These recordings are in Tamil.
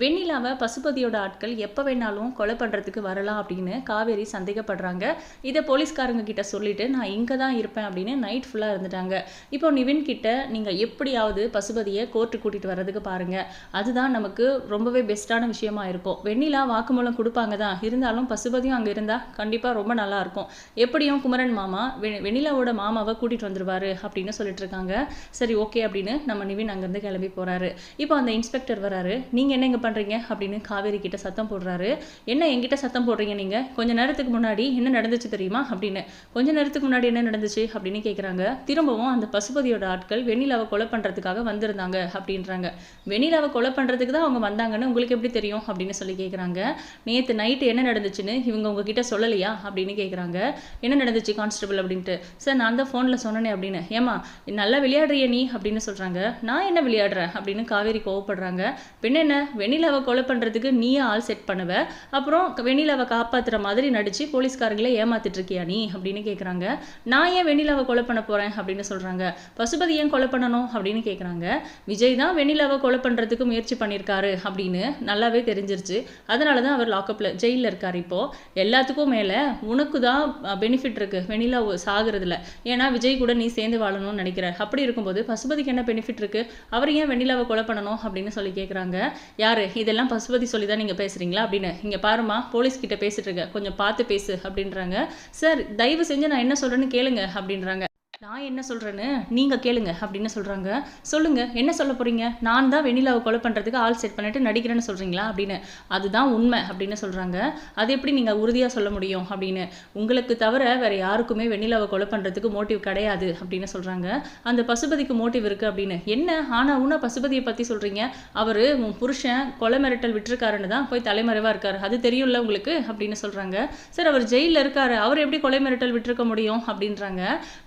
வெண்ணிலாவை பசுபதியோட ஆட்கள் எப்போ வேணாலும் கொலை பண்ணுறதுக்கு வரலாம் அப்படின்னு காவேரி சந்தேகப்படுறாங்க. இதை போலீஸ்காரங்க கிட்ட சொல்லிட்டு நான் இங்கே தான் இருப்பேன் அப்படின்னு நைட் ஃபுல்லாக இருந்துட்டாங்க. இப்போ நிவின் கிட்ட நீங்கள் எப்படியாவது பசுபதியை கோர்ட்டு கூட்டிகிட்டு வர்றதுக்கு பாருங்கள் அதுதான் நமக்கு ரொம்பவே பெஸ்ட்டான விஷயமா இருக்கும். வெண்ணிலா வாக்குமூலம் கொடுப்பாங்க தான். இருந்தாலும் பசுபதியும் அங்கே இருந்தால் கண்டிப்பாக ரொம்ப நல்லாயிருக்கும் எப்படியும் குமரன் மாமா வெ வெண்ணிலாவோட மாமாவை கூட்டிகிட்டு வந்துருவாரு அப்படின்னு சொல்லிட்டு இருக்காங்க. சரி ஓகே அப்படின்னு நம்ம நிவின் அங்கேருந்து கிளம்பி போகிறாரு இப்போ அந்த இன்ஸ்பெக்டர் வராரு. நீங்கள் என்ன இங்கே பண்ணுறீங்க அப்படின்னு காவேரி கிட்ட சத்தம் போடுறாரு. என்ன என்கிட்ட சத்தம் போடுறீங்க நீங்கள் கொஞ்ச நேரத்துக்கு முன்னாடி என்ன நடந்துச்சு தெரியுமா? அப்படின்னு. கொஞ்ச நேரத்துக்கு முன்னாடி என்ன நடந்துச்சு? அப்படின்னு கேட்குறாங்க திரும்பவும் அந்த பசுபதியோட ஆட்கள் வெண்ணிலாவை கொலை பண்ணுறதுக்காக வந்திருந்தாங்க அப்படின்றாங்க. வெண்ணிலாவை கொலை பண்ணுறதுக்கு தான் அவங்க வந்தாங்கன்னு உங்களுக்கு எப்படி தெரியும்? அப்படின்னு சொல்லி கேட்குறாங்க நேற்று நைட்டு என்ன நடந்துச்சுன்னு இவங்க உங்ககிட்ட சொல்லலையா? அப்படின்னு கேட்குறாங்க என்ன நடந்துச்சு கான்ஸ்டபிள்? அப்படின்ட்டு. சார் நான் தான் ஃபோனில் சொன்னேனே அப்படின்னு. ஏமா நல்லா விளையாடுறிய நீ? அப்படின்னு சொல்கிறாங்க நான் என்ன விளையாடுறேன்? அப்படின்னு காவேரி கோவப்படுறாங்க. பின்ன என்ன? வெண்ணிலாவை கொலை பண்ணுறதுக்கு நீயே ஆள் செட் பண்ணுவ. அப்புறம் வெண்ணிலாவை காப்பாற்றுற மாதிரி நடித்து போலீஸ்காரங்களே ஏமாத்திட்டு இருக்கியா நீ? அப்படின்னு கேட்குறாங்க நான் ஏன் வெண்ணிலாவை கொலை பண்ண போகிறேன் அப்படின்னு சொல்கிறாங்க பசுபதி ஏன் கொலை பண்ணணும்? அப்படின்னு கேட்குறாங்க விஜய் தான் வெண்ணிலாவை கொலை பண்ணுறதுக்கு முயற்சி பண்ணியிருக்காரு அப்படின்னு நல்லாவே தெரிஞ்சிருச்சு. அதனால தான் அவர் லாக்கப்பில் ஜெயிலில் இருக்கார் இப்போது எல்லாத்துக்கும் மேலே உனக்கு தான் பெனிஃபிட் இருக்குது வெண்ணிலா சாகுறதுல ஏன்னா விஜய் கூட நீ சேர்ந்து வாழணும்னு நினைக்கிற. அப்படி இருக்கும்போது பசுபதிக்கு என்ன பெனிஃபிட் இருக்குது அவர் ஏன் வெண்ணிலாவை கொலை பண்ணணும்? அப்படின்னு சொல்லி கேட்குறாங்க யார்? இதெல்லாம் பசுபதி சொல்லி தான் நீங்கள் பேசுகிறீங்களா அப்படின்னு. இங்கே பாருமா போலீஸ் கிட்ட பேசிட்டு இருக்க. கொஞ்சம் பார்த்து பேசு அப்படின்றாங்க. சார் தயவு செஞ்சு நான் என்ன சொல்கிறேன்னு கேளுங்க அப்படின்றாங்க. நான் என்ன சொல்கிறேன்னு நீங்கள் கேளுங்க அப்படின்னு சொல்கிறாங்க சொல்லுங்கள் என்ன சொல்ல போகிறீங்க நான் தான் வெண்ணிலாவை கொலை பண்ணுறதுக்கு ஆள் செட் பண்ணிட்டு நடிக்கிறேன்னு சொல்கிறீங்களா அப்படின்னு. அதுதான் உண்மை அப்படின்னு சொல்கிறாங்க அது எப்படி நீங்கள் உறுதியாக சொல்ல முடியும் அப்படின்னு. உங்களுக்கு தவிர வேறு யாருக்குமே வெண்ணிலாவை கொலை பண்ணுறதுக்கு மோட்டிவ் கிடையாது அப்படின்னு சொல்கிறாங்க அந்த பசுபதிக்கு மோட்டிவ் இருக்குது அப்படின்னு. என்ன? ஆனால் உன்ன பசுபதியை பற்றி சொல்கிறீங்க அவர் உன் புருஷன் கொலை மிரட்டல் விட்டுருக்காருன்னு தான் போய் தலைமறைவாக இருக்கார். அது தெரியும்ல உங்களுக்கு? அப்படின்னு சொல்கிறாங்க சார் அவர் ஜெயிலில் இருக்கார். அவர் எப்படி கொலை மிரட்டல் விட்டுருக்க முடியும் அப்படின்றாங்க.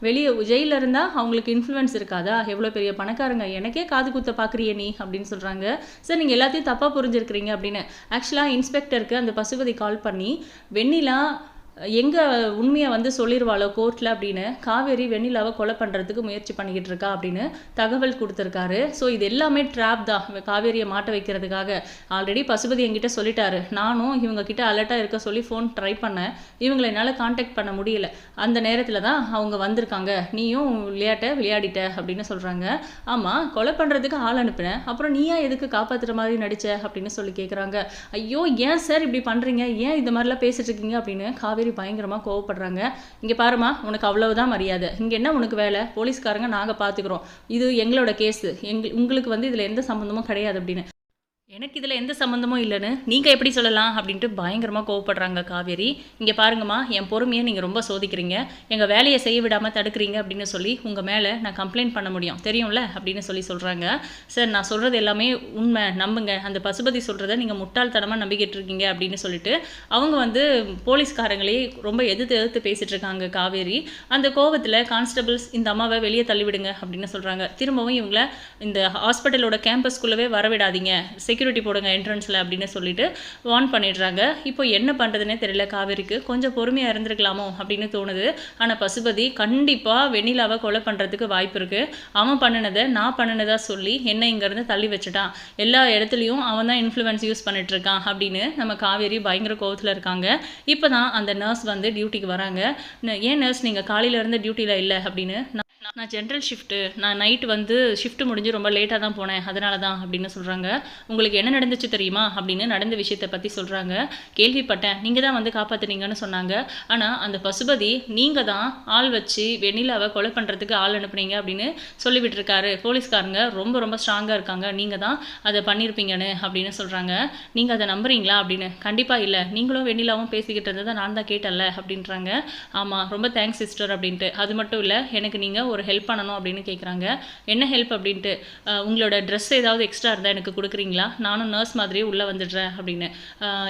வெளியே ஜெயிலில் இருந்தால் அவங்களுக்கு இன்ஃப்ளூயன்ஸ் இருக்காதா? எவ்வளோ பெரிய பணக்காரங்க? எனக்கே காது குத்த பார்க்குறிய நீ அப்படின்னு சொல்கிறாங்க சார் நீங்கள் எல்லாத்தையும் தப்பாக புரிஞ்சிருக்கிறீங்க அப்படின்னு. ஆக்சுவலாக இன்ஸ்பெக்டருக்கு அந்த பசுபதி கால் பண்ணி வெண்ணிலா எங்கே உண்மையை வந்து சொல்லிடுவாளோ கோர்ட்டில் அப்படின்னு காவேரி வெண்ணிலாவை கொலை பண்ணுறதுக்கு முயற்சி பண்ணிக்கிட்டு இருக்கா அப்படின்னு தகவல் கொடுத்துருக்காரு. ஸோ இது எல்லாமே ட்ராப் தான். காவேரியை மாட்ட வைக்கிறதுக்காக. ஆல்ரெடி பசுபதி என்கிட்ட சொல்லிட்டாரு. நானும் இவங்க கிட்ட அலர்ட்டாக இருக்க சொல்லி ஃபோன் ட்ரை பண்ணேன். இவங்களை என்னால் காண்டாக்ட் பண்ண முடியல. அந்த நேரத்தில் தான் அவங்க வந்திருக்காங்க. நீயும் விளையாட்ட விளையாடிட்ட அப்படின்னு சொல்கிறாங்க ஆமாம் கொலை பண்ணுறதுக்கு ஆள் அனுப்பினேன். அப்புறம் நீயா எதுக்கு காப்பாற்றுற மாதிரி நடிச்ச அப்படின்னு சொல்லி கேட்குறாங்க ஐயோ ஏன் சார் இப்படி பண்ணுறீங்க ஏன் இந்த மாதிரிலாம் பேசிட்டு இருக்கீங்க? அப்படின்னு காவேரி பயங்கரமாக கோவப்படுறாங்க. இங்கே பாருமா உனக்கு அவ்வளவுதான் மரியாதை. இங்கே என்ன உனக்கு வேலை? போலீஸ்காரங்க நாங்கள் பார்த்துக்குறோம் இது எங்களோட கேஸு எங் உங்களுக்கு வந்து இதில் எந்த சம்மந்தமும் கிடையாது அப்படின்னு. எனக்கு இதில் எந்த சம்மந்தமும் இல்லைன்னு நீங்கள் எப்படி சொல்லலாம் அப்படின்ட்டு பயங்கரமாக கோவப்படுறாங்க காவேரி. இங்கே பாருங்கம்மா என் பொறுமையை நீங்கள் ரொம்ப சோதிக்கிறீங்க. எங்கள் வேலையை செய்ய விடாமல் தடுக்கிறீங்க அப்படின்னு சொல்லி உங்கள் மேலே நான் கம்ப்ளைண்ட் பண்ண முடியும். தெரியும்ல? அப்படின்னு சொல்லி சொல்கிறாங்க சார் நான் சொல்கிறது எல்லாமே உண்மை. நம்புங்க. அந்த பசுபதி சொல்கிறத நீங்கள் முட்டாள்தனமாக நம்பிக்கிட்டு இருக்கீங்க அப்படின்னு சொல்லிட்டு அவங்க வந்து போலீஸ்காரங்களே ரொம்ப எதிர்த்து எதிர்த்து பேசிகிட்டு இருக்காங்க காவேரி. அந்த கோவத்தில் கான்ஸ்டபிள்ஸ் இந்த அம்மாவை வெளியே தள்ளிவிடுங்க அப்படின்னு சொல்கிறாங்க திரும்பவும் இவங்கள இந்த ஹாஸ்பிட்டலோட கேம்பஸ்குள்ளவே வரவிடாதீங்க. செக்யூரிட்டி போடுங்க என்ட்ரன்ஸில் அப்படின்னு சொல்லிட்டு வார்ன் பண்ணிடுறாங்க. இப்போ என்ன பண்ணுறதுனே தெரியல காவேரிக்கு. கொஞ்சம் பொறுமையாக இருந்திருக்கலாமோ அப்படின்னு தோணுது. ஆனால் பசுபதி கண்டிப்பாக வெண்ணிலாவை கொலை பண்ணுறதுக்கு வாய்ப்பு இருக்குது அவன் பண்ணினதை நான் பண்ணினதாக சொல்லி என்னை இங்கேருந்து தள்ளி வச்சுட்டான். எல்லா இடத்துலையும் அவன் தான் இன்ஃப்ளூயன்ஸ் யூஸ் பண்ணிட்டு இருக்கான் அப்படின்னு நம்ம காவேரி பயங்கர கோவத்தில் இருக்காங்க. இப்போ தான் அந்த நர்ஸ் வந்து டியூட்டிக்கு வராங்க. ஏன் நர்ஸ் நீங்கள் காலையிலேருந்து டியூட்டியில் இல்லை அப்படின்னு நான் ஜென்ரல் ஷிஃப்ட்டு நான் நைட்டு வந்து ஷிஃப்ட் முடிஞ்சு ரொம்ப லேட்டாக தான் போனேன். அதனால தான் அப்படின்னு சொல்கிறாங்க உங்களுக்கு என்ன நடந்துச்சு தெரியுமா? அப்படின்னு நடந்த விஷயத்தை பற்றி சொல்கிறாங்க கேள்விப்பட்டேன். நீங்கள் தான் வந்து காப்பாற்றுனீங்கன்னு சொன்னாங்க. ஆனால் அந்த பசுபதி நீங்கள் தான் ஆள் வச்சு வெண்ணிலாவை கொலை பண்ணுறதுக்கு ஆள் அனுப்புனீங்க அப்படின்னு சொல்லிவிட்டு இருக்காரு போலீஸ்காரங்க ரொம்ப ரொம்ப ஸ்ட்ராங்காக இருக்காங்க. நீங்கள் தான் அதை பண்ணியிருப்பீங்கன்னு அப்படின்னு சொல்கிறாங்க நீங்கள் அதை நம்புறீங்களா அப்படின்னு? கண்டிப்பாக இல்லை. நீங்களும் வெண்ணிலாவும் பேசிக்கிட்டு இருந்ததை நான் தான் கேட்டல அப்படின்றாங்க. ஆமாம் ரொம்ப தேங்க்ஸ் சிஸ்டர் அப்படின்ட்டு. அது மட்டும் இல்லை எனக்கு நீங்கள் ஒரு ஹெல்ப் பண்ணணும் அப்படின்னு கேட்குறாங்க என்ன ஹெல்ப் அப்படின்ட்டு உங்களோட ட்ரெஸ் ஏதாவது எக்ஸ்ட்ரா இருந்தால் எனக்கு கொடுக்குறீங்களா? நானும் நர்ஸ் மாதிரியே உள்ளே வந்துடுறேன் அப்படின்னு.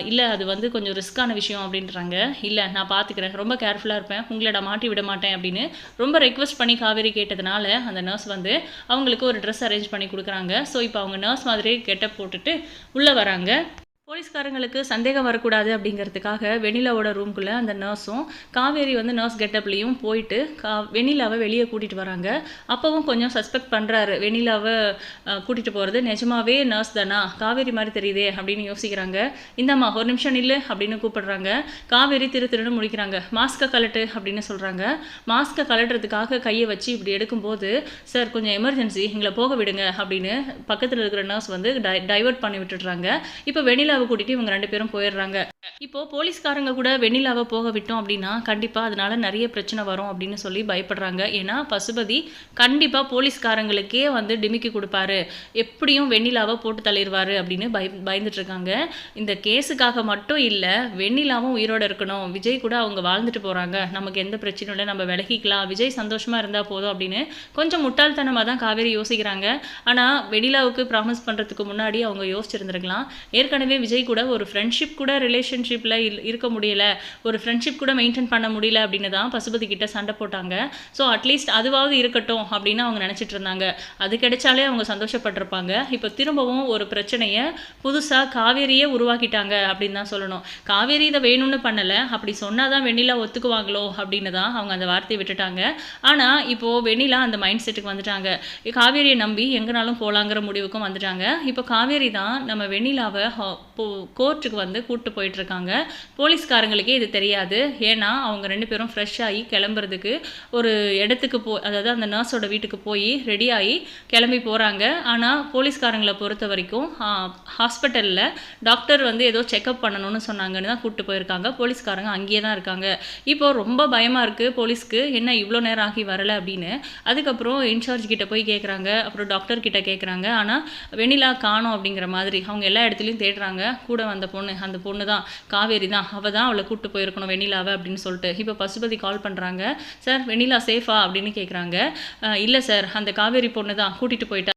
இல்லை அது வந்து கொஞ்சம் ரிஸ்க்கான விஷயம் அப்படின்றாங்க. இல்லை நான் பார்த்துக்கிறேன் ரொம்ப கேர்ஃபுல்லாக இருப்பேன். உங்களை மாட்டி விட மாட்டேன் அப்படின்னு ரொம்ப ரெக்வஸ்ட் பண்ணி காவேரி கேட்டதுனால அந்த நர்ஸ் வந்து அவங்களுக்கு ஒரு ட்ரெஸ் அரேஞ்ச் பண்ணி கொடுக்குறாங்க. ஸோ இப்போ அவங்க நர்ஸ் மாதிரியே கெட்டப் போட்டுட்டு உள்ளே வராங்க. போலீஸ்காரங்களுக்கு சந்தேகம் வரக்கூடாது அப்படிங்கிறதுக்காக வெண்ணிலாவோட ரூம்குள்ளே அந்த நர்ஸும் காவேரி வந்து நர்ஸ் கெட்டப்லேயும் போயிட்டு கா வெண்ணிலாவை வெளியே கூட்டிகிட்டு வராங்க. அப்போவும் கொஞ்சம் சஸ்பெக்ட் பண்ணுறாரு வெண்ணிலாவை கூட்டிகிட்டு போகிறது நிஜமாவே நர்ஸ் தானா? காவேரி மாதிரி தெரியுதே அப்படின்னு யோசிக்கிறாங்க. இந்தம்மா ஒரு நிமிஷம் நில்லு அப்படின்னு கூப்பிடுறாங்க. காவேரி திரு திருன்னு முடிக்கிறாங்க மாஸ்க்கை கலட்டு அப்படின்னு சொல்கிறாங்க மாஸ்க்கை கலட்டுறதுக்காக கையை வச்சு இப்படி எடுக்கும்போது சார் கொஞ்சம் எமர்ஜென்சி எங்களை போக விடுங்க அப்படின்னு பக்கத்தில் இருக்கிற நர்ஸ் வந்து டை டைவர்ட் பண்ணி விட்டுடுறாங்க. இப்போ வெண்ணிலாவை கூட்டிட்டு இவங்க ரெண்டு பேரும் போயிடுறாங்க. இப்போ போலீஸ்காரங்க கூட வெண்ணிலாவை போக விட்டோம் அப்படின்னா கண்டிப்பாக அதனால நிறைய பிரச்சனை வரும் அப்படின்னு சொல்லி பயப்படுறாங்க. ஏன்னா பசுபதி கண்டிப்பாக போலீஸ்காரங்களுக்கே வந்து டிமிக்கி கொடுப்பாரு. எப்படியும் வெண்ணிலாவை போட்டு தள்ளிடுவாரு அப்படின்னு பய பயந்துட்டு இருக்காங்க. இந்த கேஸுக்காக மட்டும் இல்லை வெண்ணிலாவும் உயிரோட இருக்கணும். விஜய் கூட அவங்க வாழ்ந்துட்டு போகிறாங்க நமக்கு எந்த பிரச்சனையும் இல்லை நம்ம விலகிக்கலாம். விஜய் சந்தோஷமாக இருந்தால் போதும் அப்படின்னு கொஞ்சம் முட்டாள்தனமாக தான் காவேரி யோசிக்கிறாங்க. ஆனால் வெண்ணிலாவுக்கு ப்ராமிஸ் பண்ணுறதுக்கு முன்னாடி அவங்க யோசிச்சிருந்துருக்கலாம். ஏற்கனவே விஜய் கூட ஒரு ஃப்ரெண்ட்ஷிப் கூட ரிலேஷன்ஷிப்பில் இருக்க முடியல. ஒரு ஃப்ரெண்ட்ஷிப் கூட மெயின்டைன் பண்ண முடியல அப்படின்னு தான் பசுபதி கிட்ட சண்டை போட்டாங்க. ஸோ அட்லீஸ்ட் அதுவாவது இருக்கட்டும் அப்படின்னு அவங்க நினச்சிட்டு இருந்தாங்க. அது கிடைச்சாலே அவங்க சந்தோஷப்பட்டிருப்பாங்க. இப்போ திரும்பவும் ஒரு பிரச்சனையை புதுசாக காவேரியே உருவாக்கிட்டாங்க அப்படின்னு தான் சொல்லணும். காவேரி இதை வேணும்னு பண்ணலை. அப்படி சொன்னால் தான் வெண்ணிலா ஒத்துக்குவாங்களோ அப்படின்னு தான் அவங்க அந்த வார்த்தையை விட்டுட்டாங்க. ஆனால் இப்போது வெண்ணிலா அந்த மைண்ட் செட்டுக்கு வந்துட்டாங்க. காவேரியை நம்பி எங்கனாலும் போகலாங்கிற முடிவுக்கும் வந்துட்டாங்க. இப்போ காவேரி தான் நம்ம வெண்ணிலாவை கோர்ட்டுக்கு வந்து கூப்பிட்டு போயிட்டுருக்காங்க. போலீஸ்காரங்களுக்கே இது தெரியாது. ஏன்னா அவங்க ரெண்டு பேரும் ஃப்ரெஷ் ஆகி கிளம்புறதுக்கு ஒரு இடத்துக்கு போ அதாவது அந்த நர்ஸோட வீட்டுக்கு போய் ரெடி ஆகி கிளம்பி போகிறாங்க ஆனால் போலீஸ்காரங்களை பொறுத்த வரைக்கும் ஹாஸ்பிட்டலில் டாக்டர் வந்து ஏதோ செக்கப் பண்ணணும்னு சொன்னாங்கன்னு தான் கூப்பிட்டு போயிருக்காங்க. போலீஸ்காரங்க அங்கேயே தான் இருக்காங்க. இப்போ ரொம்ப பயமாக இருக்குது போலீஸ்க்கு. என்ன இவ்வளோ நேரம் ஆகி வரலை அப்படின்னு. அதுக்கப்புறம் இன்சார்ஜ் கிட்ட போய் கேட்குறாங்க அப்புறம் டாக்டர் கிட்ட கேட்குறாங்க ஆனால் வெண்ணிலா காணும் அப்படிங்கிற மாதிரி. அவங்க எல்லா இடத்துலையும் தேடுறாங்க. கூட வந்த பொண்ணு அந்த பொண்ணு தான் காவேரி தான். அவள் தான் அவளை கூப்பிட்டு போயிருக்கணும் வெண்ணிலாவை அப்படின்னு சொல்லிட்டு. இப்போ பசுபதி கால் பண்ணுறாங்க சார் வெண்ணிலா சேஃபா அப்படின்னு கேட்குறாங்க இல்லை சார். அந்த காவேரி பொண்ணு தான் கூட்டிகிட்டு போயிட்டா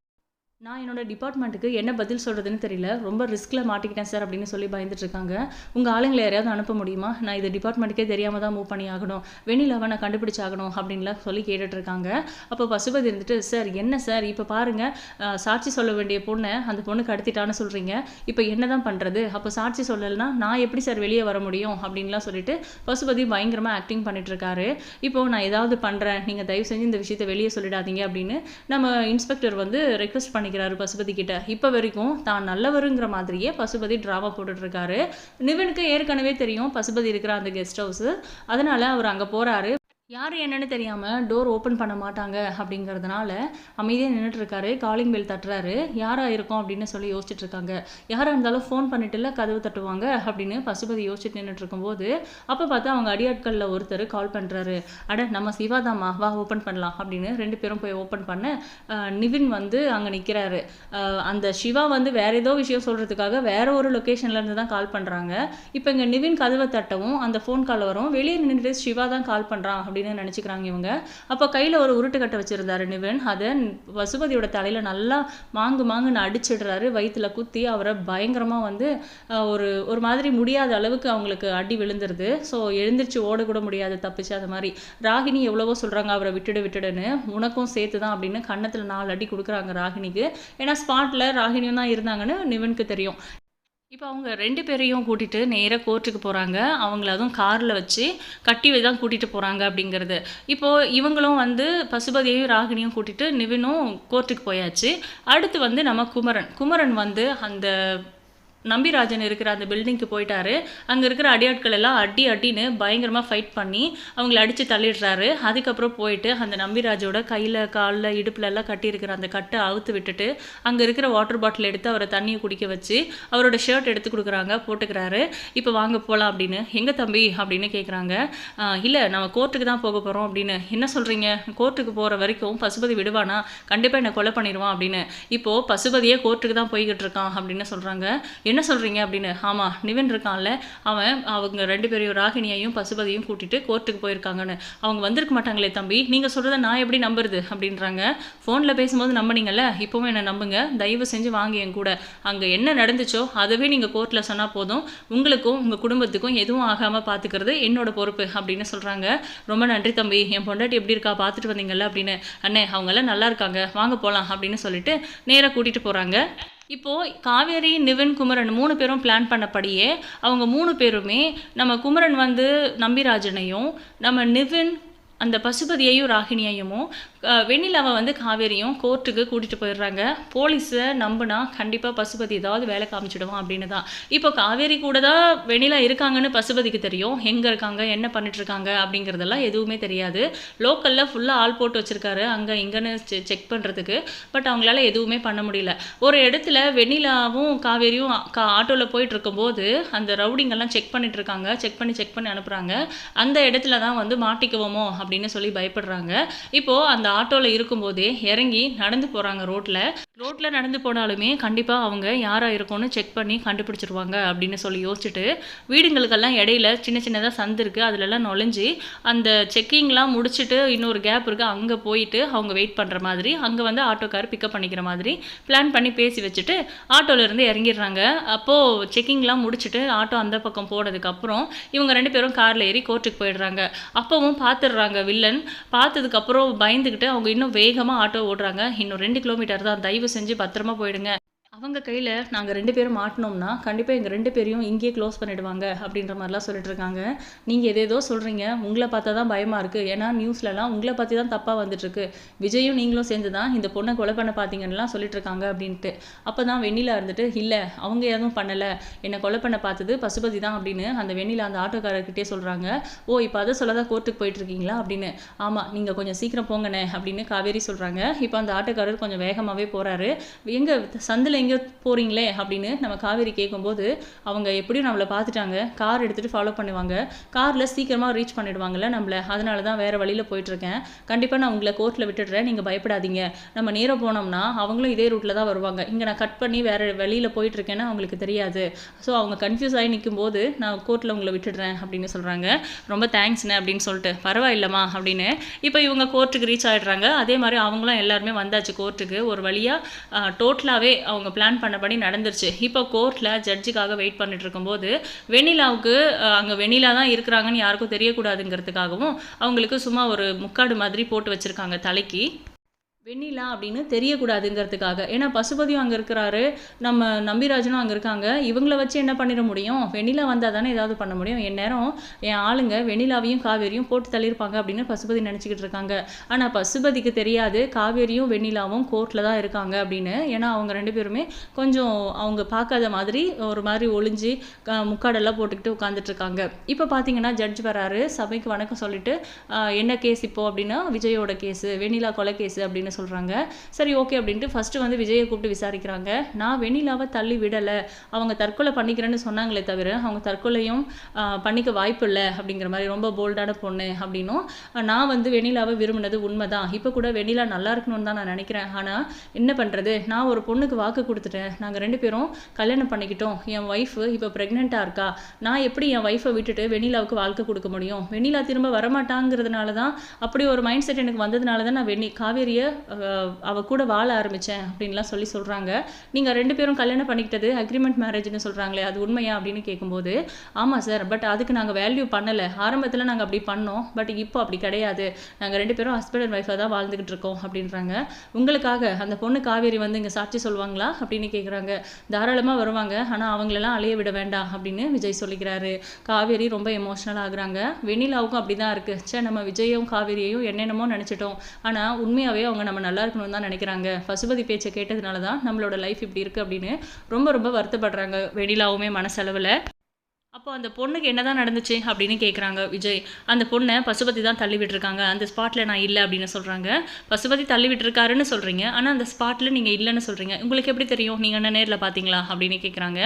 நான் என்னோட டிபார்ட்மெண்ட்டுக்கு என்ன பதில் சொல்கிறதுன்னு தெரியல. ரொம்ப ரிஸ்கில் மாட்டிக்கிட்டேன் சார் அப்படின்னு சொல்லி பயந்துட்டு இருக்காங்க உங்கள் ஆளுங்களை யாரையாவது அனுப்ப முடியுமா? நான் இது டிபார்ட்மெண்ட்டுக்கே தெரியாமல் தான் மூவ் பண்ணி ஆகணும் வெண்ணிலாவை நான் கண்டுபிடிச்சாகணும் அப்படின்லாம் சொல்லி கேட்டுட்ருக்காங்க அப்போ பசுபதி இருந்துட்டு சார் என்ன சார் இப்போ பாருங்கள் சாட்சி சொல்ல வேண்டிய பொண்ணை அந்த பொண்ணு கடத்திட்டான்னு சொல்கிறீங்க இப்போ என்ன தான் பண்ணுறது அப்போ சாட்சி சொல்லலைன்னா நான் எப்படி சார் வெளியே வர முடியும்? அப்படின்லாம் சொல்லிட்டு பசுபதி பயங்கரமாக ஆக்டிங் பண்ணிட்டுருக்காரு. இப்போது நான் ஏதாவது பண்ணுறேன் நீங்கள் தயவு செஞ்சு இந்த விஷயத்தை வெளியே சொல்லிடாதீங்க அப்படின்னு நம்ம இன்ஸ்பெக்டர் வந்து ரெக்வஸ்ட் பண்ணி பண்ணிக்கிறாரு பசுபதி கிட்ட. இப்போ வரைக்கும் தான் நல்லவருங்கிற மாதிரியே பசுபதி ட்ராமா போட்டுட்ருக்காரு. நிவனுக்கு ஏற்கனவே தெரியும் பசுபதி இருக்கிற அந்த கெஸ்ட் ஹவுஸு அதனால அவர் அங்கே போகிறாரு யார் என்னன்னு தெரியாமல் டோர் ஓப்பன் பண்ண மாட்டாங்க அப்படிங்கிறதுனால அமைதியாக நின்றுட்டுருக்காரு காலிங் பெல் தட்டுறாரு. யாராக இருக்கும்? அப்படின்னு சொல்லி யோசிச்சுட்டு இருக்காங்க. யாராக இருந்தாலும் ஃபோன் பண்ணிட்டுல கதவு தட்டுவாங்க அப்படின்னு பசுபதி யோசிச்சுட்டு நின்றுட்டு இருக்கும்போது அப்போ பார்த்தா அவங்க அடியாட்களில் ஒருத்தர் கால் பண்ணுறாரு அட நம்ம சிவாதாம்மா வா ஓப்பன் பண்ணலாம். அப்படின்னு ரெண்டு பேரும் போய் ஓப்பன் பண்ண நிவின் வந்து அங்கே நிற்கிறாரு அந்த சிவா வந்து வேற ஏதோ விஷயம் சொல்கிறதுக்காக வேற ஒரு லொக்கேஷன்லேருந்து தான் கால் பண்ணுறாங்க இப்போ இங்கே நிவின் கதவை தட்டவும் அந்த ஃபோன் கால் வரும். வெளியே நின்றுட்டு சிவா தான் கால் பண்ணுறான் அப்படின்னு நினச்சிக்கிறாங்க இவங்க. அப்போ கையில் ஒரு உருட்டுக்கட்டை வச்சுருந்தாரு நிவன். அதை பசுபதியோட தலையில் நல்லா மாங்கு மாங்குன்னு அடிச்சிடுறாரு. வயிற்றில் குத்தி அவரை பயங்கரமாக வந்து ஒரு ஒரு மாதிரி முடியாத அளவுக்கு அவங்களுக்கு அடி விழுந்துருது. ஸோ எழுந்திரிச்சு ஓடக்கூட முடியாது தப்பிச்சு. அது மாதிரி ராகினி எவ்வளவோ சொல்கிறாங்க அவரை விட்டுடு விட்டுடுன்னு. உனக்கும் சேர்த்து தான் அப்படின்னு கன்னத்தில் நாலு அடி கொடுக்குறாங்க ராகினிக்கு. ஏன்னா ஸ்பாட்டில் ராகினியும் தான் இருந்தாங்கன்னு நிவனுக்கு தெரியும். இப்போ அவங்க ரெண்டு பேரையும் கூட்டிகிட்டு நேராக கோர்ட்டுக்கு போகிறாங்க அவங்கள அதுவும் காரில் வச்சு கட்டி தான் கூட்டிகிட்டு போகிறாங்க அப்படிங்கிறது. இப்போது இவங்களும் வந்து பசுபதியையும் ராகினியும் கூட்டிகிட்டு நிவினும் கோர்ட்டுக்கு போயாச்சு. அடுத்து வந்து நம்ம குமரன். குமரன் வந்து அந்த நம்பிராஜன் இருக்கிற அந்த பில்டிங்க்கு போயிட்டாரு. அங்கே இருக்கிற அடியாட்கள் எல்லாம் அடி அடின்னு பயங்கரமாக ஃபைட் பண்ணி அவங்கள அடித்து தள்ளிடுறாரு. அதுக்கப்புறம் போயிட்டு அந்த நம்பிராஜோட கையில் காலில் இடுப்புல எல்லாம் கட்டியிருக்கிற அந்த கட்டை அவுத்து விட்டுட்டு அங்கே இருக்கிற வாட்டர் பாட்டில் எடுத்து அவரை தண்ணியை குடிக்க வச்சு அவரோட ஷர்ட் எடுத்து கொடுக்குறாங்க போட்டுக்கிறாரு. இப்போ வாங்க போகலாம் அப்படின்னு. எங்கே தம்பி? அப்படின்னு கேட்குறாங்க இல்லை நம்ம கோர்ட்டுக்கு தான் போக போகிறோம் அப்படின்னு. என்ன சொல்கிறீங்க கோர்ட்டுக்கு போகிற வரைக்கும் பசுபதி விடுவானா? கண்டிப்பாக என்னை கொலை பண்ணிடுவான் அப்படின்னு. இப்போது பசுபதியே கோர்ட்டுக்கு தான் போய்கிட்டு இருக்கான் அப்படின்னு சொல்கிறாங்க என்ன சொல்கிறீங்க அப்படின்னு? ஆமாம் நிவின் இருக்கான்ல. அவன் அவங்க ரெண்டு பேரையும் ராகினியையும் பசுபதியும் கூட்டிகிட்டு கோர்ட்டுக்கு போயிருக்காங்கன்னு. அவங்க வந்திருக்க மாட்டாங்களே தம்பி. நீங்கள் சொல்கிறத நான் எப்படி நம்புறது அப்படின்றாங்க. ஃபோனில் பேசும்போது நம்பினீங்கல்ல? இப்போவும் என்னை நம்புங்க. தயவு செஞ்சு வாங்க என் கூட. அங்கே என்ன நடந்துச்சோ அதவே நீங்கள் கோர்ட்டில் சொன்னால் போதும். உங்களுக்கும் உங்கள் குடும்பத்துக்கும் எதுவும் ஆகாமல் பார்த்துக்கிறது என்னோட பொறுப்பு அப்படின்னு சொல்கிறாங்க ரொம்ப நன்றி தம்பி. என் பொண்டாட்டி எப்படி இருக்கா? பார்த்துட்டு வந்தீங்கல்ல அப்படின்னு. அண்ணே அவங்கெல்லாம் நல்லா இருக்காங்க. வாங்க போகலாம் அப்படின்னு சொல்லிட்டு நேராக கூட்டிகிட்டு போகிறாங்க இப்போது காவேரி நிவின் குமரன் மூணு பேரும் பிளான் பண்ணபடியே அவங்க மூணு பேருமே நம்ம குமரன் வந்து நம்பிராஜனையும் நம்ம நிவின் அந்த பசுபதியையும் ராகினியையும் வெண்ணிலாவை வந்து காவேரியும் கோர்ட்டுக்கு கூட்டிகிட்டு போயிடுறாங்க. போலீஸை நம்பினா கண்டிப்பாக பசுபதி ஏதாவது வேலை காமிச்சிடுவான் அப்படின்னு தான் இப்போ காவேரி கூட தான் வெண்ணிலா இருக்காங்கன்னு பசுபதிக்கு தெரியும். எங்கே இருக்காங்க? என்ன பண்ணிட்டு இருக்காங்க? அப்படிங்கிறதெல்லாம் எதுவுமே தெரியாது. லோக்கலில் ஃபுல்லாக ஆள் போட்டு வச்சிருக்காரு. அங்கே இங்கேன்னு செக் பண்ணுறதுக்கு பட் அவங்களால எதுவுமே பண்ண முடியல. ஒரு இடத்துல வெண்ணிலாவும் காவேரியும் கா ஆட்டோவில் போயிட்டு இருக்கும்போது அந்த ரவுடிங்கெல்லாம் செக் பண்ணிட்டு இருக்காங்க. செக் பண்ணி செக் பண்ணி அனுப்புகிறாங்க அந்த இடத்துல தான் வந்து மாட்டிக்குவோமோ அப்படின்னு சொல்லி பயப்படுறாங்க. இப்போது அந்த ஆட்டோவில் இருக்கும்போதே இறங்கி நடந்து போகிறாங்க ரோட்டில் ரோட்டில் நடந்து போனாலுமே கண்டிப்பாக அவங்க யாராக இருக்கும்னு செக் பண்ணி கண்டுபிடிச்சிருவாங்க அப்படின்னு சொல்லி யோசிச்சுட்டு வீடுங்களுக்கெல்லாம் இடையில சின்ன சின்னதாக சந்து இருக்குது அதிலெல்லாம் நுழைஞ்சி அந்த செக்கிங்லாம் முடிச்சுட்டு இன்னொரு கேப் இருக்குது அங்கே போயிட்டு அவங்க வெயிட் பண்ணுற மாதிரி அங்கே வந்து ஆட்டோக்கார் பிக்கப் பண்ணிக்கிற மாதிரி பிளான் பண்ணி பேசி வச்சுட்டு ஆட்டோவிலேருந்து இறங்கிடுறாங்க. அப்போது செக்கிங்லாம் முடிச்சுட்டு ஆட்டோ அந்த பக்கம் போனதுக்கப்புறம் இவங்க ரெண்டு பேரும் காரில் ஏறி கோர்ட்டுக்கு போயிடுறாங்க. அப்போவும் பார்த்துடுறாங்க வில்லன். பார்த்ததுக்கப்புறம் பயந்துக்கிட்டு அவங்க இன்னும் வேகமாக ஆட்டோ ஓடுறாங்க. இன்னும் ரெண்டு கிலோமீட்டர் தான். தயவு செஞ்சு பத்திரமா போயிடுங்க. அவங்க கையில் நாங்கள் ரெண்டு பேரும் மாட்டினோம்னா கண்டிப்பாக எங்கள் ரெண்டு பேரையும் இங்கேயே க்ளோஸ் பண்ணிடுவாங்க அப்படின்ற மாதிரிலாம் சொல்லிட்டு இருக்காங்க. நீங்கள் எதேதோ சொல்கிறீங்க உங்களை பார்த்தா தான் பயமாக இருக்குது ஏன்னா நியூஸ்லலாம் உங்களை பற்றி தான் தப்பாக வந்துட்டுருக்கு விஜயும் நீங்களும் சேர்ந்து தான் இந்த பொண்ணை கொலை பண்ண பார்த்தீங்கன்னுலாம் சொல்லிட்டு இருக்காங்க அப்படின்ட்டு. அப்போ தான் வெண்ணிலா இருந்துட்டு இல்லை அவங்க எதுவும் பண்ணலை. என்னை கொலை பண்ண பார்த்தது பசுபதி தான் அப்படின்னு அந்த வெண்ணிலா அந்த ஆட்டோக்காரர்கிட்டே சொல்கிறாங்க ஓ இப்போ அதை சொல்ல தான் கோர்ட்டுக்கு போயிட்டுருக்கீங்களா அப்படின்னு. ஆமாம் நீங்கள் கொஞ்சம் சீக்கிரம் போங்கண்ணே அப்படின்னு காவேரி சொல்கிறாங்க இப்போ அந்த ஆட்டோக்காரர் கொஞ்சம் வேகமாகவே போகிறாரு எங்கள் சந்தில் எங்கே போகிறீங்களே அப்படின்னு நம்ம காவேரி கேட்கும்போது அவங்க எப்படியும் நம்மளை பார்த்துட்டாங்க. கார் எடுத்துகிட்டு ஃபாலோ பண்ணுவாங்க. காரில் சீக்கிரமாக ரீச் பண்ணிடுவாங்கல்ல நம்மளை. அதனால தான் வேறு வழியில் போயிட்டுருக்கேன் கண்டிப்பாக நான் உங்களை கோர்ட்டில் விட்டுடுறேன். நீங்கள் பயப்படாதீங்க. நம்ம நேராக போனோம்னா அவங்களும் இதே ரூட்டில் தான் வருவாங்க. இங்கே நான் கட் பண்ணி வேறு வெளியில் போயிட்டுருக்கேன்னு அவங்களுக்கு தெரியாது. ஸோ அவங்க கன்ஃபியூஸ் ஆகி நிற்கும் போது நான் கோர்ட்டில் உங்களை விட்டுடுறேன் அப்படின்னு சொல்கிறாங்க ரொம்ப தேங்க்ஸ்ண்ணே அப்படின்னு சொல்லிட்டு. பரவாயில்லம்மா அப்படின்னு. இப்போ இவங்க கோர்ட்டுக்கு ரீச் ஆகிடுறாங்க அதே மாதிரி அவங்களும் எல்லாருமே வந்தாச்சு கோர்ட்டுக்கு ஒரு வழியாக டோட்டலாகவே அவங்க பிளான் பண்ணபடி நடந்துருச்சு. இப்போ கோர்ட்டில் ஜட்ஜுக்காக வெயிட் பண்ணிட்டு இருக்கும்போது வெண்ணிலாவுக்கு அங்கே வெண்ணிலா தான் இருக்கிறாங்கன்னு யாருக்கும் தெரியக்கூடாதுங்கிறதுக்காகவும் அவங்களுக்கு சும்மா ஒரு முக்காடு மாதிரி போட்டு வச்சுருக்காங்க தலைக்கு. வெண்ணிலா அப்படின்னு தெரியக்கூடாதுங்கிறதுக்காக. ஏன்னா பசுபதியும் அங்கே இருக்கிறாரு. நம்ம நம்பிராஜனும் அங்கே இருக்காங்க. இவங்கள வச்சு என்ன பண்ணிட முடியும்? வெண்ணிலா வந்தால் தானே ஏதாவது பண்ண முடியும்? என் நேரம் என் ஆளுங்க வெண்ணிலாவையும் காவேரியும் போட்டு தள்ளியிருப்பாங்க அப்படின்னு பசுபதி நினச்சிக்கிட்டு இருக்காங்க. ஆனால் பசுபதிக்கு தெரியாது. காவேரியும் வெண்ணிலாவும் கோர்ட்டில் தான் இருக்காங்க அப்படின்னு. ஏன்னா அவங்க ரெண்டு பேருமே கொஞ்சம் அவங்க பார்க்காத மாதிரி ஒரு மாதிரி ஒளிஞ்சு முக்காடெல்லாம் போட்டுக்கிட்டு உட்காந்துட்டு இருக்காங்க. இப்போ பார்த்தீங்கன்னா ஜட்ஜ் வராரு. சபைக்கு வணக்கம் சொல்லிட்டு என்ன கேஸ் இப்போ? அப்படின்னா விஜயோட கேஸு வெண்ணிலா கொலை கேஸு அப்படின்னு சொல்கிறாங்க சரி ஓகே அப்படின்ட்டு ஃபஸ்ட்டு வந்து விஜயை கூப்பிட்டு விசாரிக்கிறாங்க. நான் வெண்ணிலாவை தள்ளி விடலை. அவங்க தற்கொலை பண்ணிக்கிறேன்னு சொன்னாங்களே தவிர அவங்க தற்கொலையும் பண்ணிக்க வாய்ப்பு இல்லை அப்படிங்கிற மாதிரி ரொம்ப போல்டான பொண்ணு அப்படின்னும் நான் வந்து வெண்ணிலாவை விரும்பினது உண்மை தான் இப்போ கூட வெண்ணிலா நல்லா இருக்கணும்னு தான் நான் நினைக்கிறேன். ஆனால் என்ன பண்ணுறது நான் ஒரு பொண்ணுக்கு வாக்கு கொடுத்துட்டேன். நாங்கள் ரெண்டு பேரும் கல்யாணம் பண்ணிக்கிட்டோம். என் ஒய்ஃபு இப்போ ப்ரெக்னெண்ட்டாக இருக்கா? நான் எப்படி என் ஒய்ஃபை விட்டுட்டு வெண்ணிலாவுக்கு வாழ்க்கை கொடுக்க முடியும்? வெண்ணிலா திரும்ப வரமாட்டாங்கிறதுனால தான் அப்படி ஒரு மைண்ட் செட் எனக்கு வந்ததுனால தான் நான் வெண்ணி காவேரியை அவ கூட வாழ ஆரம்பித்தேன் அப்படின்லாம் சொல்லி சொல்கிறாங்க நீங்கள் ரெண்டு பேரும் கல்யாணம் பண்ணிக்கிட்டது அக்ரிமெண்ட் மேரேஜ்னு சொல்கிறாங்களே அது உண்மையா அப்படின்னு கேட்கும்போது ஆமாம் சார் பட் அதுக்கு நாங்கள் வேல்யூ பண்ணலை. ஆரம்பத்தில் நாங்கள் அப்படி பண்ணோம் பட் இப்போ அப்படி கிடையாது. நாங்கள் ரெண்டு பேரும் ஹஸ்பண்ட் அண்ட் ஒய்ஃபாக தான் வாழ்ந்துக்கிட்டு இருக்கோம் அப்படின்றாங்க. உங்களுக்காக அந்த பொண்ணு காவேரி வந்து இங்கே சாட்சி சொல்லுவாங்களா அப்படின்னு கேட்குறாங்க தாராளமாக வருவாங்க ஆனால் அவங்களெல்லாம் அலைய விட வேண்டாம் அப்படின்னு விஜய் சொல்லிக்கிறாரு. காவேரி ரொம்ப எமோஷ்னல் ஆகுறாங்க. வெண்ணிலாவுக்கும் அப்படி தான் இருக்குது சே நம்ம விஜயும் காவேரியையும் என்னென்னமோ நினச்சிட்டோம். ஆனால் உண்மையாகவே அவங்க நம்ம நல்லா இருக்கணும்னு தான் நினைக்கிறாங்க. பசுபதி பேச்சை கேட்டதுனால தான் நம்மளோட லைஃப் இப்படி இருக்குது அப்படின்னு ரொம்ப ரொம்ப வருத்தப்படுறாங்க. வெண்ணிலாவுமே மனசளவில். அப்போ அந்த பொண்ணுக்கு என்னதான் நடந்துச்சு அப்படின்னு கேட்குறாங்க விஜய். அந்த பொண்ணை பசுபதி தான் தள்ளி விட்டுருக்காங்க. அந்த ஸ்பாட்டில் நான் இல்லை அப்படின்னு சொல்கிறாங்க பசுபதி தள்ளி விட்டுருக்காருன்னு சொல்கிறீங்க ஆனால் அந்த ஸ்பாட்டில் நீங்கள் இல்லைன்னு சொல்கிறீங்க உங்களுக்கு எப்படி தெரியும்? நீங்கள் என்ன நேரில் பார்த்தீங்களா அப்படின்னு கேட்குறாங்க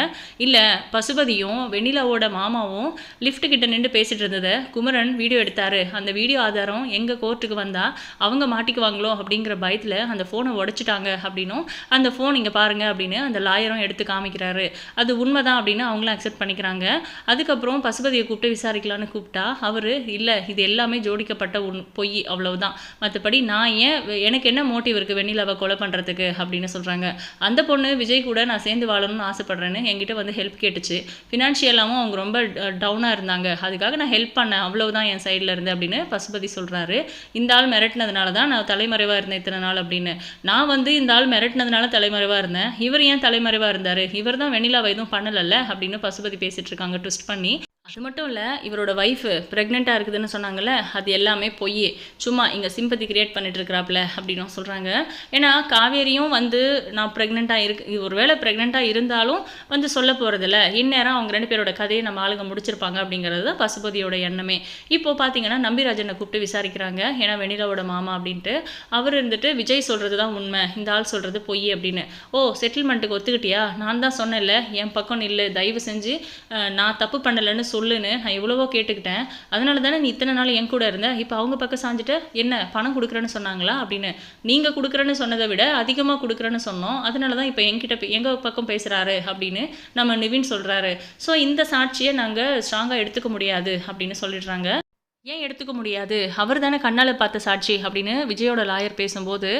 இல்லை பசுபதியும் வெண்ணிலாவோட மாமாவும் லிஃப்ட் கிட்ட நின்று பேசிட்டு இருந்ததை குமரன் வீடியோ எடுத்தார். அந்த வீடியோ ஆதாரம் எங்கள் கோர்ட்டுக்கு வந்தால் அவங்க மாட்டிக்குவாங்களோ அப்படிங்கிற பயத்தில் அந்த ஃபோனை உடைச்சிட்டாங்க அப்படின்னும். அந்த ஃபோன் இங்கே பாருங்க அப்படின்னு அந்த லாயரும் எடுத்து காமிக்கிறாரு. அது உண்மைதான் அப்படின்னு அவங்களும் அக்செப்ட் பண்ணிக்கிறாங்க. அதுக்கப்புறம் பசுபதியை கூப்பிட்டு விசாரிக்கலான்னு கூப்பிட்டா அவர் இல்லை இது எல்லாமே ஜோடிக்கப்பட்ட உன் பொய் அவ்வளவுதான். மற்றபடி நான் ஏன் எனக்கு என்ன மோட்டிவ் இருக்குது வெண்ணிலாவை கொலை பண்ணுறதுக்கு அப்படின்னு சொல்கிறாங்க அந்த பொண்ணு விஜய் கூட நான் சேர்ந்து வாழணும்னு ஆசைப்பட்றேன்னு என்கிட்ட வந்து ஹெல்ப் கேட்டுச்சு. ஃபினான்ஷியலாகவும் அவங்க ரொம்ப டவுனாக இருந்தாங்க. அதுக்காக நான் ஹெல்ப் பண்ணேன். அவ்வளவுதான் என் சைடில் இருந்து அப்படின்னு பசுபதி சொல்கிறாரு இந்த ஆள் மிரட்டினதுனால தான் நான் தலைமறைவாக இருந்தேன் இத்தனை நாள் அப்படின்னு. நான் வந்து இந்த ஆள் மிரட்டினதுனால தலைமறைவாக இருந்தேன். இவர் ஏன் தலைமறைவாக இருந்தார்? இவர் தான் வெண்ணிலாவை எதுவும் பண்ணலல்ல? அப்படின்னு பசுபதி பேசிட்டு இருக்காங்க. ட்விஸ்ட் பண்ணி அது மட்டும் இல்லை இவரோட ஒய்ஃபு ப்ரெக்னெண்ட்டாக இருக்குதுன்னு சொன்னாங்கல்ல அது எல்லாமே பொய் சும்மா இங்கே சிம்பத்தி கிரியேட் பண்ணிட்டு இருக்கிறாப்புல அப்படின்னு சொல்கிறாங்க ஏன்னா காவேரியும் வந்து நான் ப்ரெக்னெண்ட்டாக இருக்கு ஒருவேளை ப்ரெக்னெண்ட்டாக இருந்தாலும் வந்து சொல்ல போகிறதில்ல இந்நேரம் அவங்க ரெண்டு பேரோட கதையை நம்ம ஆளுங்க முடிச்சிருப்பாங்க அப்படிங்கிறது தான் பசுபதியோட எண்ணமே. இப்போ பார்த்தீங்கன்னா நம்பிராஜனை கூப்பிட்டு விசாரிக்கிறாங்க. ஏன்னா வெண்ணிலாவோட மாமா அப்படின்ட்டு. அவர் இருந்துட்டு விஜய் சொல்கிறது தான் உண்மை. இந்த ஆள் சொல்கிறது பொய் அப்படின்னு. ஓ செட்டில்மெண்ட்டுக்கு ஒத்துக்கிட்டியா? நான் தான் சொன்னேன்ல. என் பக்கம் இல்லை தயவு செஞ்சு நான் தப்பு பண்ணலைன்னு சொல்லுன்னு நான் எவ்வளவோ கேட்டுக்கிட்டேன். அதனால தானே நீ இத்தனை நாள் என் கூட இருந்த? இப்போ அவங்க பக்கம் சாஞ்சிட்டு என்ன பணம் கொடுக்குறேன்னு சொன்னாங்களா? அப்படின்னு. நீங்கள் கொடுக்குறேன்னு சொன்னதை விட அதிகமாக கொடுக்குறேன்னு சொன்னோம். அதனால தான் இப்போ என்கிட்ட எங்கள் பக்கம் பேசுகிறாரு அப்படின்னு நம்ம நிவின் சொல்கிறாரு ஸோ இந்த சாட்சியை நாங்கள் ஸ்ட்ராங்காக எடுத்துக்க முடியாது அப்படின்னு சொல்லிடுறாங்க. ஏன் எடுத்துக்க முடியாது? அவர் தானே கண்ணால் பார்த்த சாட்சி அப்படின்னு விஜயோட லாயர் பேசும்போது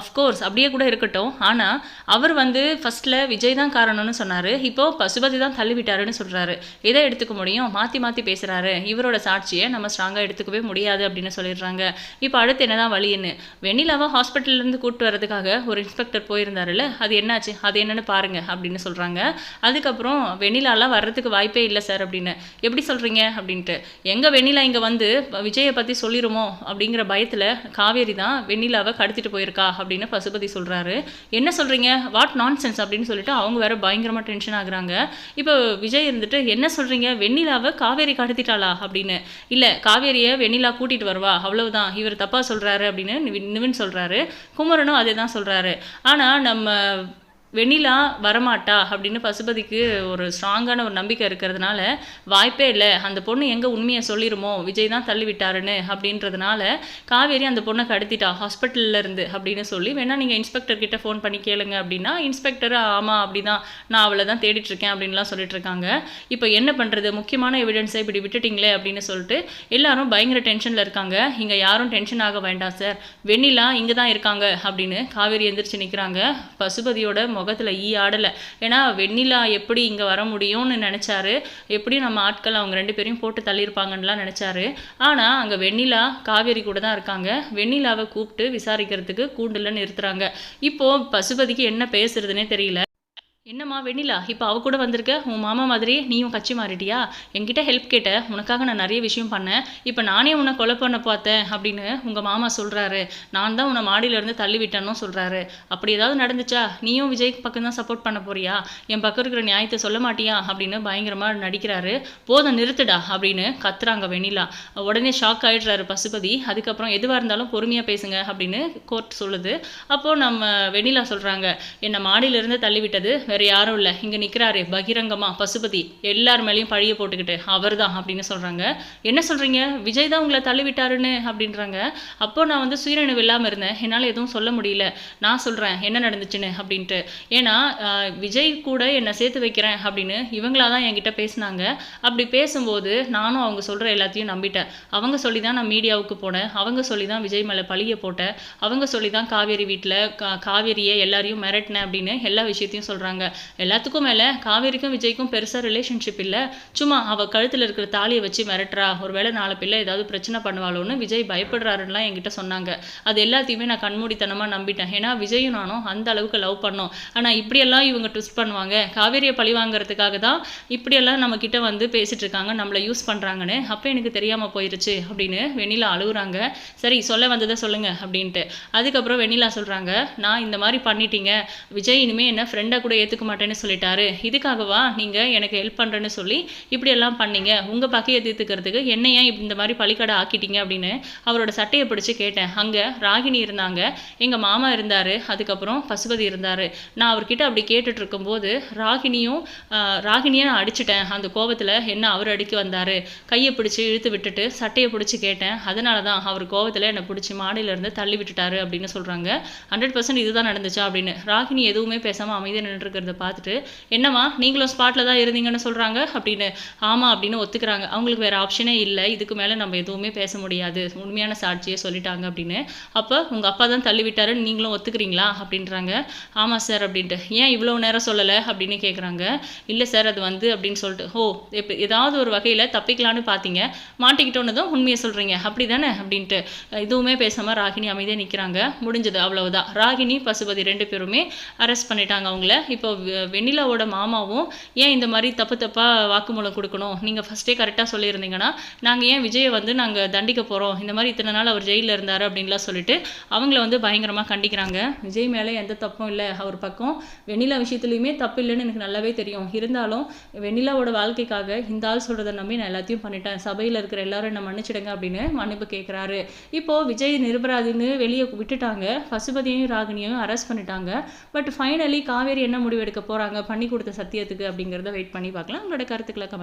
அஃப்கோர்ஸ் அப்படியே கூட இருக்கட்டும். ஆனால் அவர் வந்து ஃபஸ்ட்டில் விஜய் தான் காரணம்னு சொன்னார். இப்போ பசுபதி தான் தள்ளிவிட்டாருன்னு சொல்கிறாரு இதை எடுத்துக்க முடியும்? மாற்றி மாற்றி பேசுகிறாரு இவரோட சாட்சியை நம்ம ஸ்ட்ராங்காக எடுத்துக்கவே முடியாது அப்படின்னு சொல்லிடுறாங்க. இப்போ அடுத்து என்னதான் வழின்னு? வெண்ணிலாவை ஹாஸ்பிட்டல்லேருந்து கூப்பிட்டு வரதுக்காக ஒரு இன்ஸ்பெக்டர் போயிருந்தாருல்ல? அது என்னாச்சு? அது என்னென்னு பாருங்கள் அப்படின்னு சொல்கிறாங்க அதுக்கப்புறம் வெண்ணிலாலாம் வர்றதுக்கு வாய்ப்பே இல்லை சார் அப்படின்னு. எப்படி சொல்கிறீங்க அப்படின்ட்டு. எங்கே வெண்ணிலா இங்கே வந்து விஜயை பற்றி சொல்லிடுமோ அப்படிங்கிற பயத்தில் காவேரி தான் வெண்ணிலாவை கடத்திட்டு போயிருக்கா அப்படின்னு பசுபதி சொல்கிறாரு என்ன சொல்கிறீங்க வாட் நான்சென்ஸ் அப்படின்னு சொல்லிட்டு அவங்க வேற பயங்கரமாக டென்ஷன் ஆகுறாங்க. இப்போ விஜய் இருந்துட்டு என்ன சொல்கிறீங்க வெண்ணிலாவை காவேரி கடத்திட்டாளா அப்படின்னு. இல்லை காவேரியை வெண்ணிலா கூட்டிகிட்டு வருவா அவ்வளவுதான். இவர் தப்பாக சொல்கிறாரு அப்படின்னு நிவின் நிவின் சொல்கிறாரு குமரனும் அதே தான் சொல்கிறாரு ஆனால் நம்ம வெண்ணிலா வரமாட்டா அப்படின்னு பசுபதிக்கு ஒரு ஸ்ட்ராங்கான ஒரு நம்பிக்கை இருக்கிறதுனால வாய்ப்பே இல்லை. அந்த பொண்ணு எங்கே உண்மையை சொல்லிருமோ? விஜய் தான் தள்ளிவிட்டாருன்னு அப்படின்றதுனால காவேரி அந்த பொண்ணை கடத்திட்டா ஹாஸ்பிட்டல்ல இருந்து அப்படின்னு சொல்லி வேணா நீங்கள் இன்ஸ்பெக்டர் கிட்ட ஃபோன் பண்ணி கேளுங்க அப்படின்னா இன்ஸ்பெக்டர் ஆமாம் அப்படிதான் நான் அவளை தான் தேடிட்டு இருக்கேன் அப்படின்லாம் சொல்லிட்டு இருக்காங்க. இப்போ என்ன பண்ணுறது முக்கியமான எவிடன்ஸை இப்படி விட்டுட்டிங்களே அப்படின்னு சொல்லிட்டு எல்லாரும் பயங்கர டென்ஷனில் இருக்காங்க. இங்கே யாரும் டென்ஷன் ஆக வேண்டாம் சார் வெண்ணிலா இங்கே தான் இருக்காங்க அப்படின்னு காவேரி எந்திரிச்சு நிற்கிறாங்க பசுபதியோட முகத்தில் ஈ ஆடலை. ஏன்னா வெண்ணிலா எப்படி இங்கே வர முடியும்னு நினச்சாரு. எப்படியும் நம்ம ஆட்கள் அவங்க ரெண்டு பேரையும் போட்டு தள்ளியிருப்பாங்கன்னுலாம் நினச்சாரு. ஆனால் அங்கே வெண்ணிலா காவேரி கூட தான் இருக்காங்க. வெண்ணிலாவை கூப்பிட்டு விசாரிக்கிறதுக்கு கூண்டுல நிறுத்துகிறாங்க இப்போது பசுபதிக்கு என்ன பேசுறதுனே தெரியல. என்னம்மா வெண்ணிலா இப்போ அவ கூட வந்திருக்க? உன் மாமா மாதிரி நீயும் கட்சி மாறிட்டியா? என்கிட்ட ஹெல்ப் கேட்ட. உனக்காக நான் நிறைய விஷயம் பண்ணேன். இப்போ நானே உன்னை கொலை பண்ண பார்த்தேன் அப்படின்னு உங்கள் மாமா சொல்கிறாரு நான் தான் உன்னை மாடியிலேருந்து தள்ளி விட்டேன்னு சொல்கிறாரு அப்படி ஏதாவது நடந்துச்சா? நீயும் விஜய் பக்கம் தான் சப்போர்ட் பண்ண போறியா? என் பக்கம் இருக்கிற நியாயத்தை சொல்ல மாட்டியா? அப்படின்னு பயங்கரமாக நடிக்கிறாரு. போதும் நிறுத்துடா அப்படின்னு கத்துறாங்க வெண்ணிலா. உடனே ஷாக் ஆயிடுறாரு பசுபதி. அதுக்கப்புறம் எதுவாக இருந்தாலும் பொறுமையாக பேசுங்க அப்படின்னு கோர்ட் சொல்லுது. அப்போது நம்ம வெண்ணிலா சொல்கிறாங்க என்னை மாடியிலேருந்து தள்ளி விட்டது வேறு யாரும் இல்லை. இங்கே நிற்கிறாரு பகிரங்கமாக பசுபதி. எல்லார் மேலேயும் பழிய போட்டுக்கிட்டு அவர் தான் அப்படின்னு சொல்கிறாங்க என்ன சொல்கிறீங்க விஜய் தான் உங்களை தள்ளிவிட்டாருன்னு அப்படின்றாங்க. அப்போ நான் வந்து சுயநினைவு இல்லாமல் இருந்தேன். என்னால் எதுவும் சொல்ல முடியல. நான் சொல்கிறேன் என்ன நடந்துச்சுன்னு அப்படின்ட்டு. ஏன்னா விஜய் கூட என்னை சேர்த்து வைக்கிறேன் அப்படின்னு இவங்களா தான் என்கிட்ட பேசினாங்க. அப்படி பேசும்போது நானும் அவங்க சொல்கிற எல்லாத்தையும் நம்பிட்டேன். அவங்க சொல்லி தான் நான் மீடியாவுக்கு போனேன். அவங்க சொல்லி தான் விஜய் மேலே பழிய போட்டேன். அவங்க சொல்லி தான் காவேரி வீட்டில் கா காவேரியை எல்லாரையும் மிரட்டினேன் அப்படின்னு எல்லா விஷயத்தையும் சொல்கிறாங்க எல்லாத்துக்கும் மேலே காவேரிக்கும் விஜய்க்கும் பெருசாக ரிலேஷன்ஷிப் இல்லை. சும்மா அவள் கழுத்தில் இருக்கிற தாலியை வச்சு மிரட்டுறா. ஒருவேளை நாலு பிள்ளை ஏதாவது பிரச்சனை பண்ணுவாளோன்னு விஜய் பயப்படுறாருன்னுலாம் என்கிட்ட சொன்னாங்க. அது எல்லாத்தையுமே நான் கண்மூடித்தனமாக நம்பிட்டேன். ஏன்னா விஜயும் நானும் அந்த அளவுக்கு லவ் பண்ணோம். ஆனால் இப்படியெல்லாம் இவங்க ட்விஸ்ட் பண்ணுவாங்க. காவேரியை பழி வாங்குறதுக்காக தான் இப்படியெல்லாம் நம்ம கிட்ட வந்து பேசிட்டு இருக்காங்க. நம்மளை யூஸ் பண்ணுறாங்கன்னு அப்போ எனக்கு தெரியாமல் போயிருச்சு அப்படின்னு வெண்ணிலா அழுகுறாங்க. சரி சொல்ல வந்ததை சொல்லுங்க அப்படின்ட்டு. அதுக்கப்புறம் வெண்ணிலா சொல்கிறாங்க நான் இந்த மாதிரி பண்ணிட்டீங்க. விஜய் இனிமேல் என்ன ஃப்ரெண்டாக கூட ஏற்றுக்க மாட்டேன்னு சொல்லிட்டாரு. இதுக்காகவா நீங்கள் எனக்கு ஹெல்ப் பண்ணுறேன்னு சொல்லி இப்படியெல்லாம் பண்ணீங்க. உங்கள் பக்கையை தீர்த்துக்கிறதுக்கு என்ன ஏன் இப்படி இந்த மாதிரி பழிக்கடை ஆக்கிட்டீங்க அப்படின்னு அவரோட சட்டையை பிடிச்சி கேட்டேன். அங்கே ராகினி இருந்தாங்க. எங்கள் மாமா இருந்தார். அதுக்கப்புறம் பசுபதி இருந்தார். நான் அவர்கிட்ட அப்படி கேட்டுட்டு இருக்கும்போது ராகினியும் ராகினியை நான் அடிச்சிட்டேன். அந்த கோவத்தில் என்ன அவர் அடிக்க வந்தார்? கையை பிடிச்சி இழுத்து விட்டுட்டு சட்டையை பிடிச்சி கேட்டேன். அதனால தான் அவர் கோவத்தில் என்னை பிடிச்சி மாடியிலேருந்து தள்ளி விட்டுட்டாரு அப்படின்னு சொல்கிறாங்க ஹண்ட்ரட் பர்சன்ட் இதுதான் நடந்துச்சா அப்படின்னு. ராகினி எதுவுமே பேசாமல் அமைதியாக நின்றுருக்கு அப்படிங்கிறத பார்த்துட்டு என்னம்மா நீங்களும் ஸ்பாட்டில் தான் இருந்தீங்கன்னு சொல்கிறாங்க அப்படின்னு ஆமாம் அப்படின்னு ஒத்துக்கிறாங்க. அவங்களுக்கு வேறு ஆப்ஷனே இல்லை. இதுக்கு மேலே நம்ம எதுவுமே பேச முடியாது. உண்மையான சாட்சியே சொல்லிட்டாங்க அப்படின்னு. அப்போ உங்கள் அப்பா தான் தள்ளி விட்டாருன்னு நீங்களும் ஒத்துக்கிறீங்களா அப்படின்றாங்க. ஆமாம் சார் அப்படின்ட்டு. ஏன் இவ்வளோ நேரம் சொல்லலை அப்படின்னு கேட்குறாங்க இல்லை சார் அது வந்து அப்படின்னு சொல்லிட்டு ஓ இப்போ ஏதாவது ஒரு வகையில் தப்பிக்கலான்னு பார்த்தீங்க மாட்டிக்கிட்டோன்னதும் உண்மையை சொல்கிறீங்க அப்படி தானே அப்படின்ட்டு. எதுவுமே பேசாமல் ராகினி அமைதியாக நிற்கிறாங்க முடிஞ்சது அவ்வளவுதான். ராகினி பசுபதி ரெண்டு பேருமே அரெஸ்ட் பண்ணிட்டாங்க அவங்கள. இப்போ வெண்ணிலாவோட மாமாவும் ஏன் இந்த மாதிரி தப்பு தப்பாக வாக்குமூலம் கொடுக்கணும்? நீங்கள் ஃபஸ்ட்டே கரெக்டாக சொல்லியிருந்தீங்கன்னா நாங்கள் ஏன் விஜயை வந்து நாங்கள் தண்டிக்க போகிறோம் இந்த மாதிரி இத்தனை நாள் அவர் ஜெயிலில் இருந்தார் அப்படின்லாம் சொல்லிட்டு அவங்கள வந்து பயங்கரமாக கண்டிக்கிறாங்க. விஜய் மேலே எந்த தப்பும் இல்லை. அவர் பக்கம் வெண்ணிலா விஷயத்துலையுமே தப்பு இல்லைன்னு எனக்கு நல்லாவே தெரியும். இருந்தாலும் வெண்ணிலாவோட வாழ்க்கைக்காக இந்த ஆள் சொல்கிறத நம்பி நான் எல்லாத்தையும் பண்ணிட்டேன். சபையில் இருக்கிற எல்லாரும் என்ன மன்னிச்சிடுங்க அப்படின்னு மன்னிப்பு கேட்குறாரு இப்போது விஜய் நிரபராதின்னு வெளியே விட்டுட்டாங்க. பசுபதியும் ராகினியும் அரெஸ்ட் பண்ணிட்டாங்க. பட் ஃபைனலி காவேரி என்ன முடிவு எடுக்க போகிறாங்க பண்ணி கொடுத்த சத்தியத்துக்கு அப்படிங்கிறத வெயிட் பண்ணி பார்க்கலாம். உங்களோட கருத்துக்களை கமெண்ட்